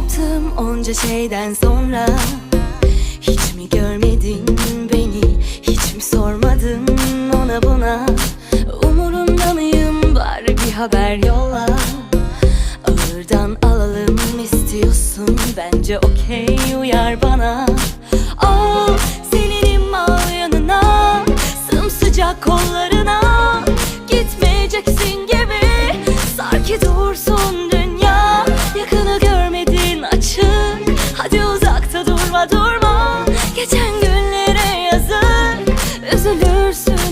yaptım onca şeyden sonra? Hiç mi görmedin beni? Hiç mi sormadın ona buna? Umurumda mıyım? Bari bir haber yolla. Ağırdan alalım istiyorsun. Bence okey uyar bana. Aa, seninim al yanına. Sımsıcak kollarına. Gitmeyeceksin gibi. Sar ki dursun Üzülürsün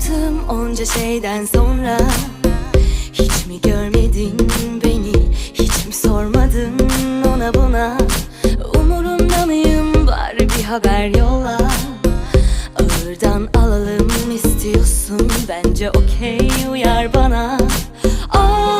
için yaptığım onca şeyden sonra? Hiç mi görmedin beni? Hiç mi sormadın ona buna? Umurumda mıyım? Bari bir haber yolla. Ağırdan alalım istiyorsun. Bence okey uyar bana. Aa,